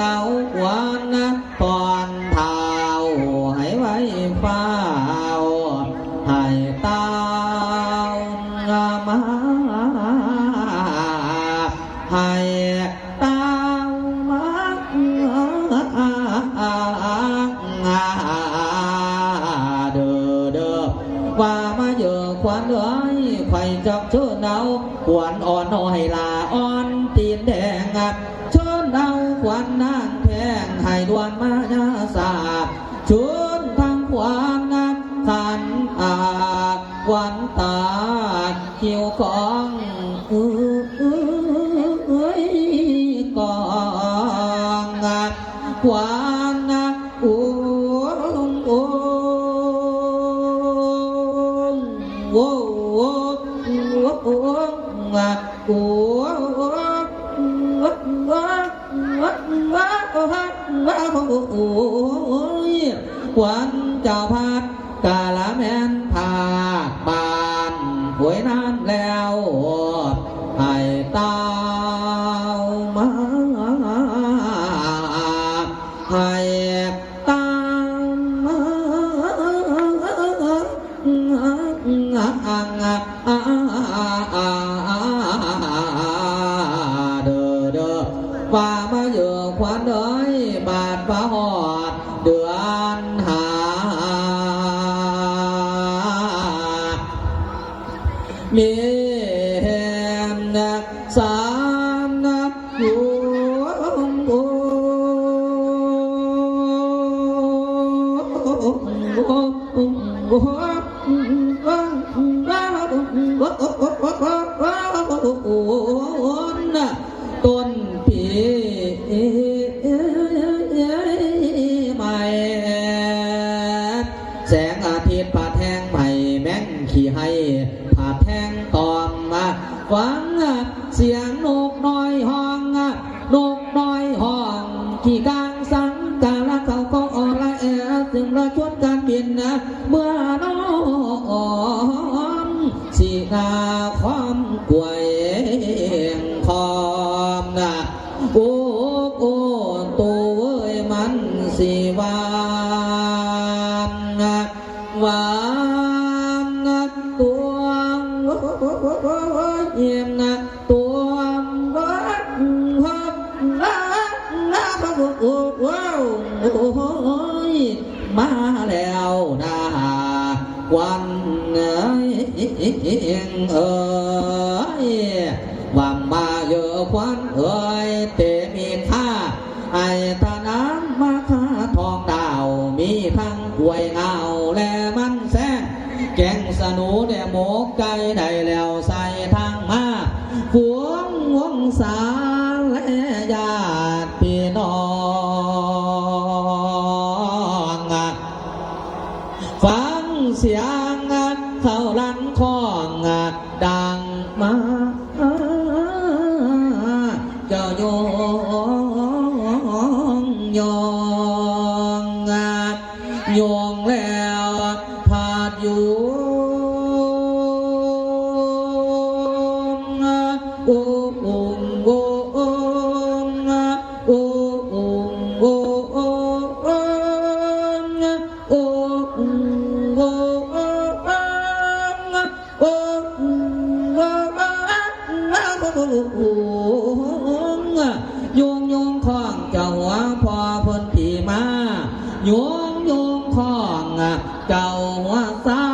nào quá เอ้ยไข่จับเชิญเอาควันอ่อนเอาให้ลาอ่อนตีนแดงอะเชิญเอาควันนางแทงให้ดวนมายาสาเชิญทางควันนะขันอาควันตาเขียวของเอ้ยกองอะควันน วันจะพา สามนักอยู่โอ้ต้นปีใหม่แสงอาทิตย์ผาแทงใหม่แม่งขี่ให้ผาแทงตอมมาฟัง เสียงนกน้อยห้องนกน้อยห้องขี่กลางสังกาละเขาก็ออนละแอถึงละชวนการบินนะเมื่อน้องสีนาความกวยคอมนะโอ้โอ้ตัวเว้ยมันสีวานนะหวานนะตัว เอ้ยว่ามาเยอะควันเอ้ยเตมีค่าไอ้ตาน้ำมาคาทองดาว มีทั้งกล้วยเงาและมันแซงแกงสนูเนี่ยหมกไก่ได้แล้วใส่ทางมาหวงวงสาและญาติพี่น้องฟังเสียง ข้องเจ้าหัวสา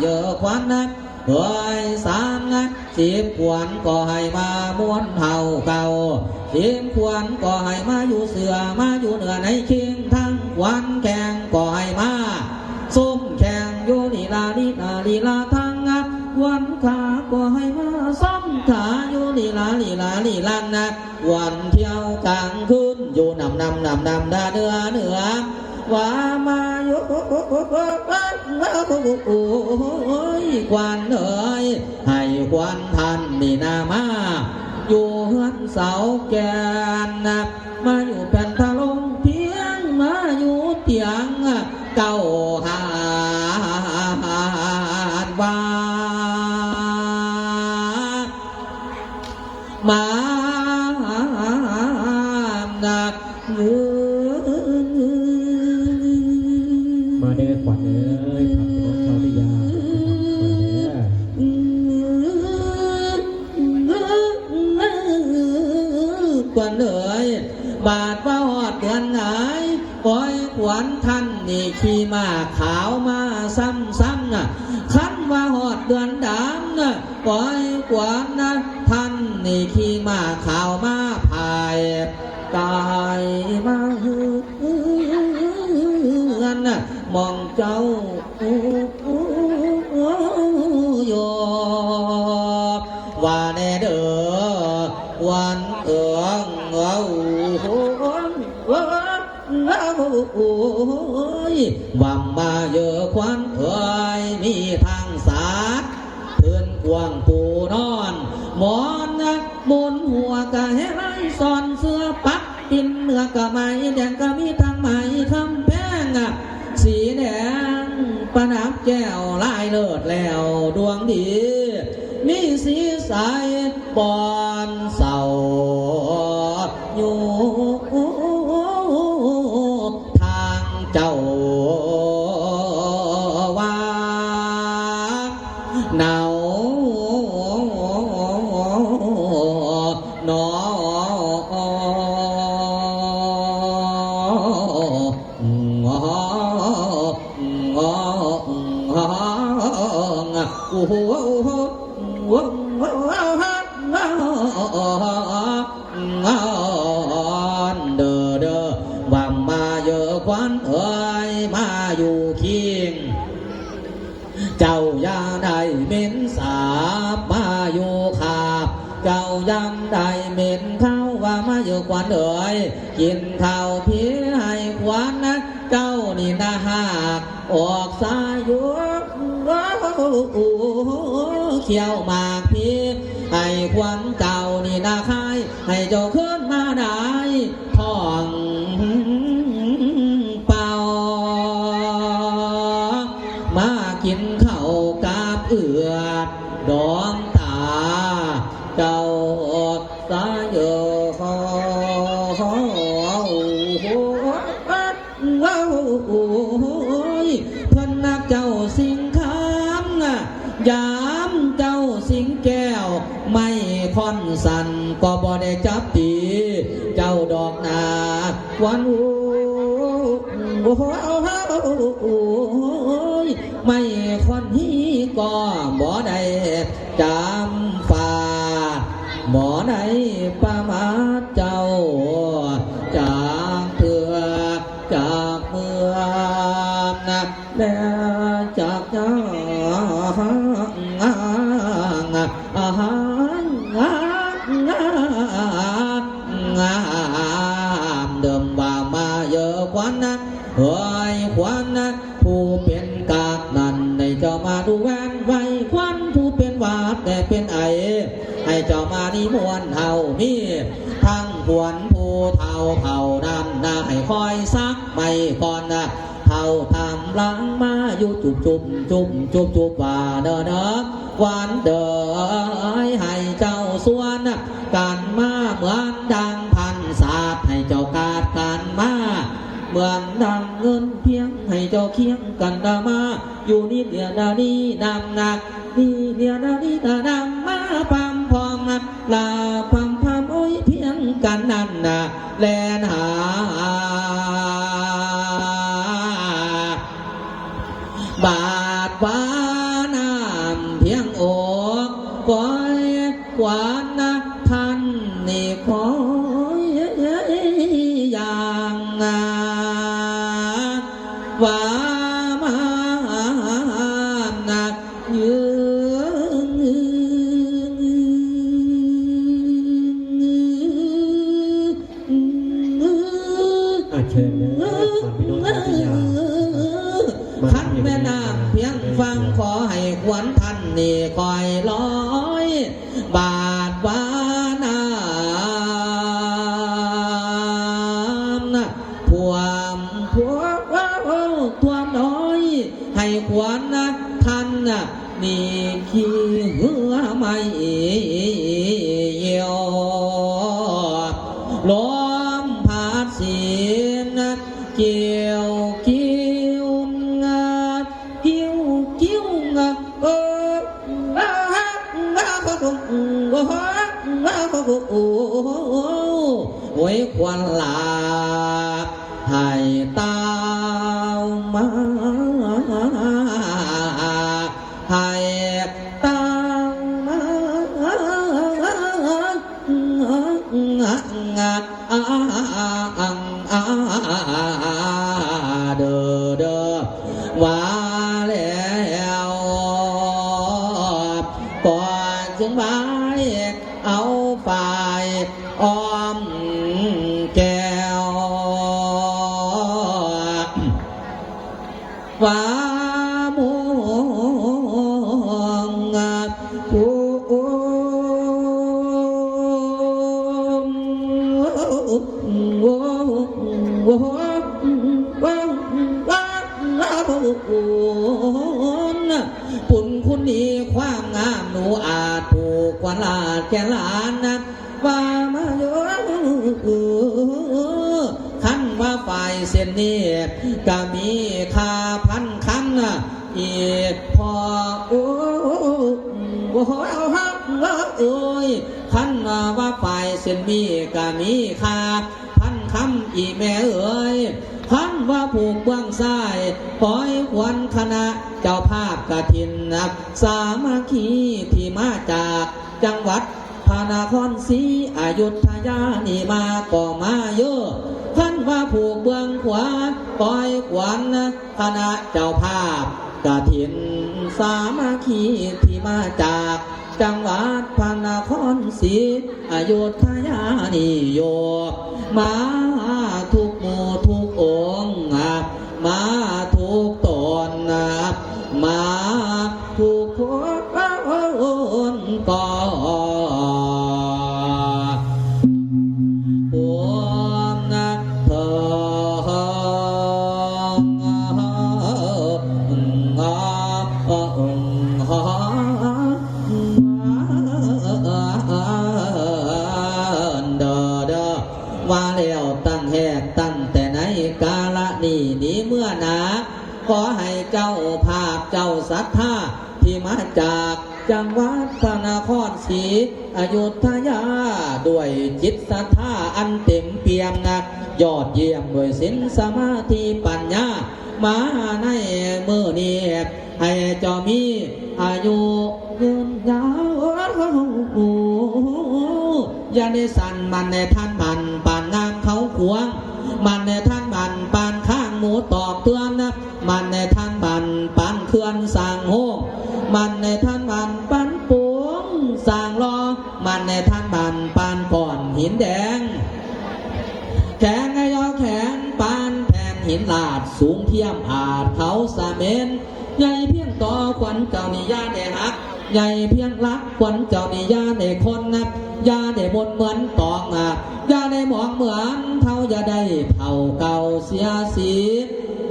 เยอะควันนั้เผยสามนั้ชิมขวัญก็ให้มาม้วนเท่าเก่าชิมขวัญก็ให้มาอยู่เสือมาอยู่เหนือในคิงทั้งวันแข่งก็ให้มาส้มแข่งโยนีลาลีลาลีลาทั้งงัดวันขาก็ให้มาซ้ำขาอยู่ลีลาลีลาลีลานนะวันเที่ยวกลางคืนอยู่นำนำนำนำดาเดือเนือ ว่ามาอยู่โอ้ยควันเอ๋ยให้ควันทันนี่นามา อยู่เฮือนเสาแกนนะมาอยู่แผ่นทะลงเพียงมาอยู่เตียงเก้าหา มาเด้อขวัญเอ้ยพักรถชาวพิยามาเด้อกวนเอ๋ยบาดว่าหอดเดือนไหนปล่อยขวัญท่านนี่ขี่มาขา มองเจ้าโยว่าแน่เด้อวันเอิงเอาโอ้ยวังมาเยอะควันเอ้ยมีทางสาดเพื่อนกวางปูนอนหมอนนักบนหัวกะเฮไรซอนเสื้อปักปินเนื้อกะไหมแดงกะมีทางไหมคำ แก้วลายเลิศแล้วดวงดี มีสีใสบอนเสา ได้เหม็นเข้าว่ามาอยู่ควันเอ้ยกินข้าเพียให้ควันนะเจ้านี่นะหากออกสายอยู่เขียวมากพีให้ควันเจ้านี่นะคายให้เจ้าขึ้นมาได้ท่องเป่ามากินข้าวกาบเอือดดองตาเจ้า สายเยอเพิ่นนักเจ้าสิงคำยามเจ้าสิงแก้ว ไม่ค่อนสันก็บ่ได้จับตีเจ้าดอกนาวันโอ้ยไม่ค่อนฮีก็บ่ได้จำฟ้าบ่ ได้ามาดูแวนไว้ควันผู้เป็นหวาดแต่เป็นไอ ให้เจ้ามานิมนเฮามีทั้งหวนผู้เท่าเท่านั้นาให้คอยซักไม่ก่อนนะเท่าทำหลังมาอยู่จุบจุบจุบจุบจุบว่าเด้อเด้อหวานเด้อให้เจ้าส่วนการมาเหมือนดังพันศาสตร์ให้เจ้ากาดการมาเหมือนดังเงินเพียงให้เจ้าเคียงกันดามา อยู่นี่เดียดาดีนำนักนี่เดียดาดีดานำมาพัมพอมนะลาพัมพัมโอ้ยเพียงกันนั่นนะแลนหาบาดฟ้าน้ำเพียงโอกก้อยกวานนะท่านนี่คอยอย่างนาว่า มพวทวมน้อย ให้ควรนะท่านนะนี่ขี้เหือไม่เหี่ยวลมพัดเสียงนะเกี่ยวกิ้วงากิ้วกิ้วงาเอออาฮักอาฮักโอ้โหอาฮักโอ้โอ้ยควันหลาา มาเยขันว่าฝ่ายเส้นนี้ก็มีคาพันคันอีกพอโอ้โอ้เอาฮักเอ้ยขันว่าว่าฝ่ายเส้นนี้ก็มีคาพันคำอีแม่เอ้ยขันว่าผูกเบื้องซ้ายปล่อยควันคณะเจ้าภาพกฐินนับสามัคคีที่มาจากจังหวัด พระนครศรีอยุธยานี่มาก็มาเยอะท่านว่าผูกเบื้องขวาปล่อยขวัญคณะเจ้าภาพกฐินสามัคคีที่มาจากจังหวัดพระนครศรีอยุธยานี่โยมาทุกหมู่ทุกองค์มาทุกตนมาทุกคนก็พ มาจากจังหวัดพระนครศรีอยุธยา ด้วยจิตศรัทธาอันเต็มเปี่ยมนักยอดเยี่ยมด้วยสินสมาธิปัญญา มาในมือนี้ให้เจ้ามีอายุยืนยาวอย่าได้สั่นมันในท่านมันปานงามเขาขวง มันในท่านมันปานข้างหมูตอกเตือนนะมันในท่านมันปานเคลื่อนสร้างโฮ มันในท่านมันปานปวงสร้างรอมันในท่านมันปานก่อนหินแดง แขนไงยอแขนปานแผ่นหินลาดสูงเทียมอาจเขาสาเมนใหญ่เพียงต่อขวัญเจ้านิยาได้หักใหญ่เพียงรักขวัญเจ้านิยาได้คนนับยาได้บนเหมือนตองอะยาได้มองเหมือนเท่าอย่าได้เท่าเก่าเสียสี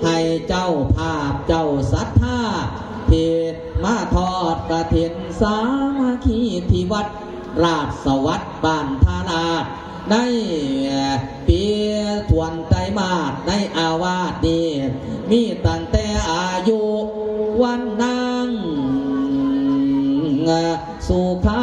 ให้เจ้าพาศรัทธาเพจมาทอด กระเถินสามาคีที่วัด ราชสวัสดิ์บ้านธานาในปีทวนไตมาสในอาวาสนี้มีตั้งแต่อายุวันนางสุขา